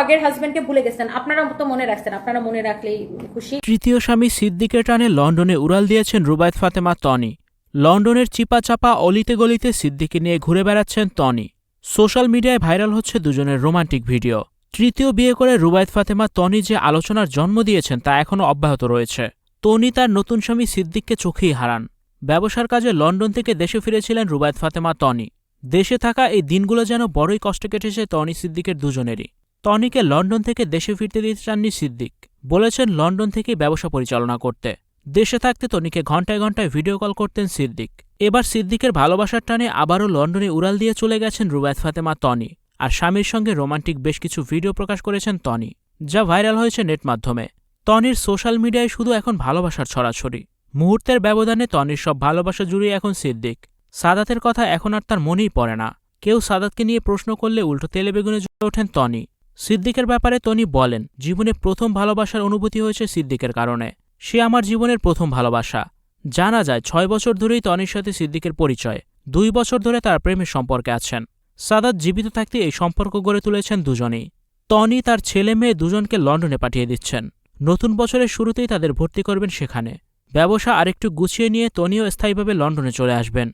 আগের হাজবেন্ডকে ভুলে গেছেন। আপনারা তো মনে রাখছেন, আপনারা মনে রাখলেই খুশি। তৃতীয় স্বামী সিদ্দিকের টানে লন্ডনে উড়াল দিয়েছেন রুবায়ত ফাতেমা টনি লন্ডনের চিপা চাপা অলিতে গলিতে সিদ্দিকে নিয়ে ঘুরে বেড়াচ্ছেন তনি। সোশ্যাল মিডিয়ায় ভাইরাল হচ্ছে দুজনের রোমান্টিক ভিডিও। তৃতীয় বিয়ে করে রুবায়ত ফাতেমা টনি যে আলোচনার জন্ম দিয়েছেন তা এখনও অব্যাহত রয়েছে। তনি তার নতুন স্বামী সিদ্দিককে চোখেই হারান। ব্যবসার কাজে লন্ডন থেকে দেশে ফিরেছিলেন রুবায়ত ফাতেমা তনি। দেশে থাকা এই দিনগুলো যেন বড়ই কষ্ট কেটেছে তনি সিদ্দিকের দুজনেরই। টনিকে লন্ডন থেকে দেশে ফিরতে দিতে চাননি সিদ্দিক। বলেছেন লন্ডন থেকেই ব্যবসা পরিচালনা করতে। দেশে থাকতে তনিকে ঘন্টায় ঘন্টায় ভিডিও কল করতেন সিদ্দিক। এবার সিদ্দিকের ভালোবাসার টানে আবারও লন্ডনে উড়াল দিয়ে চলে গেছেন রুবায়ত ফাতেমা টনি আর স্বামীর সঙ্গে রোমান্টিক বেশ কিছু ভিডিও প্রকাশ করেছেন তনি, যা ভাইরাল হয়েছে নেট মাধ্যমে। তনির সোশ্যাল মিডিয়ায় শুধু এখন ভালোবাসার ছড়াছড়ি। মুহূর্তের ব্যবধানে তনির সব ভালোবাসা জুড়িয়ে এখন সিদ্দিক। সাদাতের কথা এখন আর তার মনেই পড়ে না। কেউ সাদাতকে নিয়ে প্রশ্ন করলে উল্টো তেলে বেগুনে জ্বলে ওঠেন তনি। সিদ্দিকের ব্যাপারে তনি বলেন, জীবনে প্রথম ভালোবাসার অনুভূতি হয়েছে সিদ্দিকের কারণে। সে আমার জীবনের প্রথম ভালোবাসা। জানা যায়, ছয় বছর ধরেই তনির সাথে সিদ্দিকের পরিচয়। দুই বছর ধরে তার প্রেমের সম্পর্কে আছেন। সাদাত জীবিত থাকতে এই সম্পর্ক গড়ে তুলেছেন দুজনেই। টনি তার ছেলে মেয়ে দুজনকে লন্ডনে পাঠিয়ে দিচ্ছেন। নতুন বছরের শুরুতেই তাদের ভর্তি করবেন সেখানে। ব্যবসা আরেকটু গুছিয়ে নিয়ে টনিও স্থায়ীভাবে লন্ডনে চলে আসবেন।